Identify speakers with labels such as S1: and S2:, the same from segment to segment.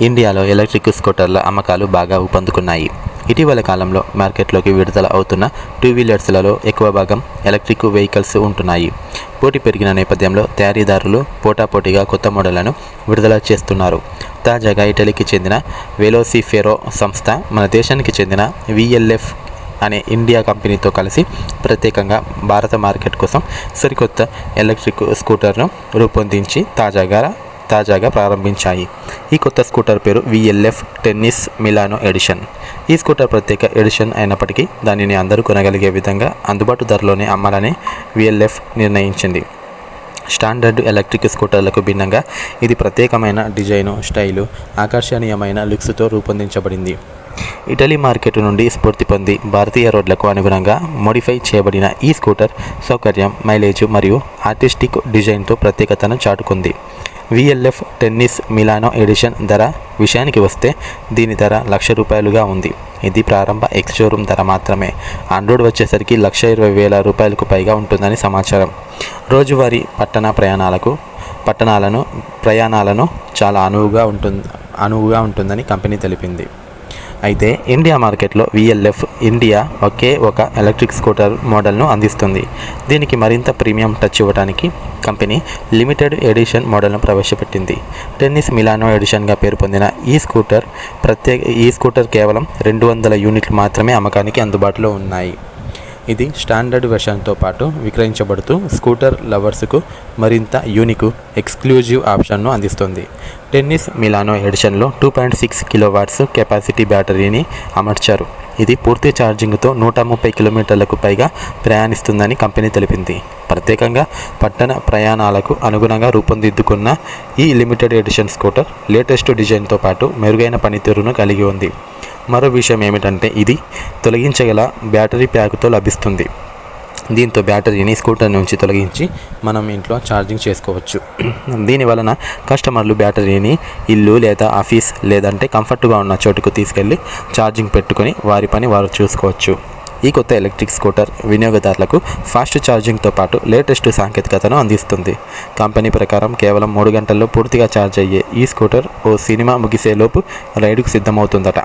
S1: ఇండియాలో ఎలక్ట్రిక్ స్కూటర్ల అమ్మకాలు బాగా ఊపందుకున్నాయి. ఇటీవల కాలంలో మార్కెట్లోకి విడుదల అవుతున్న టూ వీలర్స్లలో ఎక్కువ భాగం ఎలక్ట్రిక్ వెహికల్స్ ఉంటున్నాయి. పోటీ పెరిగిన నేపథ్యంలో తయారీదారులు పోటాపోటీగా కొత్త మోడళ్ళను విడుదల చేస్తున్నారు. తాజాగా ఇటలీకి చెందిన వెలోసిఫెరో సంస్థ మన దేశానికి చెందిన విఎల్ఎఫ్ అనే ఇండియా కంపెనీతో కలిసి ప్రత్యేకంగా భారత మార్కెట్ కోసం సరికొత్త ఎలక్ట్రిక్ స్కూటర్ను రూపొందించి తాజాగా తాజాగా ప్రారంభించాయి. ఈ కొత్త స్కూటర్ పేరు విఎల్ఎఫ్ టెన్నిస్ మిలానో ఎడిషన్ ఈ స్కూటర్ ప్రత్యేక ఎడిషన్ అయినప్పటికీ దానిని అందరూ కొనగలిగే విధంగా అందుబాటు ధరలోనే అమ్మాలని విఎల్ఎఫ్ నిర్ణయించింది. స్టాండర్డ్ ఎలక్ట్రిక్ స్కూటర్లకు భిన్నంగా ఇది ప్రత్యేకమైన డిజైను స్టైలు ఆకర్షణీయమైన లుక్స్తో రూపొందించబడింది. ఇటలీ మార్కెట్ నుండి స్ఫూర్తి పొంది భారతీయ రోడ్లకు అనుగుణంగా మోడిఫై చేయబడిన ఈ స్కూటర్ సౌకర్యం మైలేజ్ మరియు ఆర్టిస్టిక్ డిజైన్తో ప్రత్యేకతను చాటుకుంది. విఎల్ఎఫ్ టెన్నిస్ మిలానో ఎడిషన్ ధర విషయానికి వస్తే దీని ధర లక్ష రూపాయలుగా ఉంది. ఇది ప్రారంభ ఎక్స్ షోరూమ్ ధర మాత్రమే. ఆండ్రాయిడ్ వచ్చేసరికి లక్ష ఇరవై వేల రూపాయలకు పైగా ఉంటుందని సమాచారం. రోజువారీ పట్టణ ప్రయాణాలకు పట్టణాలను ప్రయాణాలను చాలా అనువుగా ఉంటుంది అనువుగా ఉంటుందని కంపెనీ తెలిపింది. అయితే ఇండియా మార్కెట్లో విఎల్ఎఫ్ ఇండియా ఒకే ఒక ఎలక్ట్రిక్ స్కూటర్ మోడల్ను అందిస్తుంది. దీనికి మరింత ప్రీమియం టచ్ ఇవ్వడానికి కంపెనీ లిమిటెడ్ ఎడిషన్ మోడల్ను ప్రవేశపెట్టింది. టెన్నిస్ మిలానో ఎడిషన్గా పేరు పొందిన ఈ స్కూటర్ ప్రత్యేక ఈ స్కూటర్ కేవలం రెండు వందల యూనిట్లు మాత్రమే అమ్మకానికి అందుబాటులో ఉన్నాయి. ఇది స్టాండర్డ్ వెర్షన్తో పాటు విక్రయించబడుతూ స్కూటర్ లవర్స్కు మరింత యూనిక్ ఎక్స్క్లూజివ్ ఆప్షన్ను అందిస్తుంది. Tennis Milano ఎడిషన్లో two point six kilowatts capacity బ్యాటరీని అమర్చారు. ఇది పూర్తి ఛార్జింగ్తో నూట ముప్పై కిలోమీటర్లకు పైగా ప్రయాణిస్తుందని కంపెనీ తెలిపింది. ప్రత్యేకంగా పట్టణ ప్రయాణాలకు అనుగుణంగా రూపొందిద్దుకున్న ఈ లిమిటెడ్ ఎడిషన్ స్కూటర్ లేటెస్ట్ డిజైన్తో పాటు మెరుగైన పనితీరును కలిగి ఉంది. మరో విషయం ఏమిటంటే ఇది తొలగించగల బ్యాటరీ ప్యాక్తో లభిస్తుంది. దీంతో బ్యాటరీని స్కూటర్ నుంచి తొలగించి మనం ఇంట్లో ఛార్జింగ్ చేసుకోవచ్చు. దీని వలన కస్టమర్లు బ్యాటరీని ఇల్లు లేదా ఆఫీస్ లేదంటే కంఫర్ట్గా ఉన్న చోటుకు తీసుకెళ్ళి ఛార్జింగ్ పెట్టుకొని వారి పని వారు చూసుకోవచ్చు. ఈ కొత్త ఎలక్ట్రిక్ స్కూటర్ వినియోగదారులకు ఫాస్ట్ ఛార్జింగ్తో పాటు లేటెస్ట్ సాంకేతికతను అందిస్తుంది. కంపెనీ ప్రకారం కేవలం మూడు గంటల్లో పూర్తిగా ఛార్జ్ అయ్యే ఈ స్కూటర్ ఓ సినిమా ముగిసేలోపు రైడుకు సిద్ధమవుతుందట.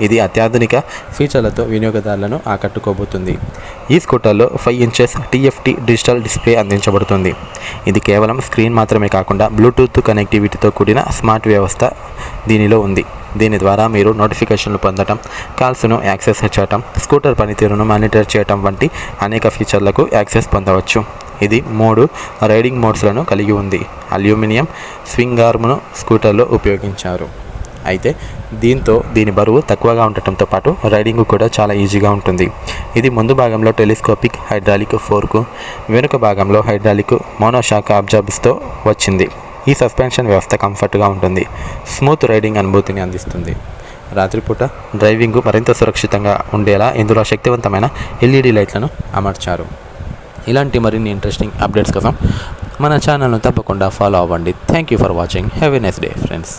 S1: ఇది అత్యాధునిక ఫీచర్లతో వినియోగదారులను ఆకట్టుకోబోతుంది. ఈ స్కూటర్లో five inches TFT digital display అందించబడుతుంది. ఇది కేవలం స్క్రీన్ మాత్రమే కాకుండా బ్లూటూత్ కనెక్టివిటీతో కూడిన స్మార్ట్ వ్యవస్థ దీనిలో ఉంది. దీని ద్వారా మీరు నోటిఫికేషన్లు పొందడం కాల్స్ను యాక్సెస్ చేయటం స్కూటర్ పనితీరును మానిటర్ చేయటం వంటి అనేక ఫీచర్లకు యాక్సెస్ పొందవచ్చు. ఇది మూడు రైడింగ్ మోడ్స్లను కలిగి ఉంది. అల్యూమినియం స్వింగ్ ఆర్మ్ను స్కూటర్లో ఉపయోగించారు. అయితే దీంతో దీని బరువు తక్కువగా ఉండటంతో పాటు రైడింగ్ కూడా చాలా ఈజీగా ఉంటుంది. ఇది ముందు భాగంలో టెలిస్కోపిక్ హైడ్రాలిక్ ఫోర్కు వెనుక భాగంలో హైడ్రాలిక్ మోనోషాక్ అబ్జర్బ్స్తో వచ్చింది. ఈ సస్పెన్షన్ వ్యవస్థ కంఫర్ట్గా ఉంటుంది. స్మూత్ రైడింగ్ అనుభూతిని అందిస్తుంది. రాత్రిపూట డ్రైవింగ్ మరింత సురక్షితంగా ఉండేలా ఇందులో శక్తివంతమైన ఎల్ఈడి లైట్లను అమర్చారు. ఇలాంటి మరిన్ని ఇంట్రెస్టింగ్ అప్డేట్స్ కోసం మన ఛానల్ను తప్పకుండా ఫాలో అవ్వండి. Thank you for watching. Have a next day friends.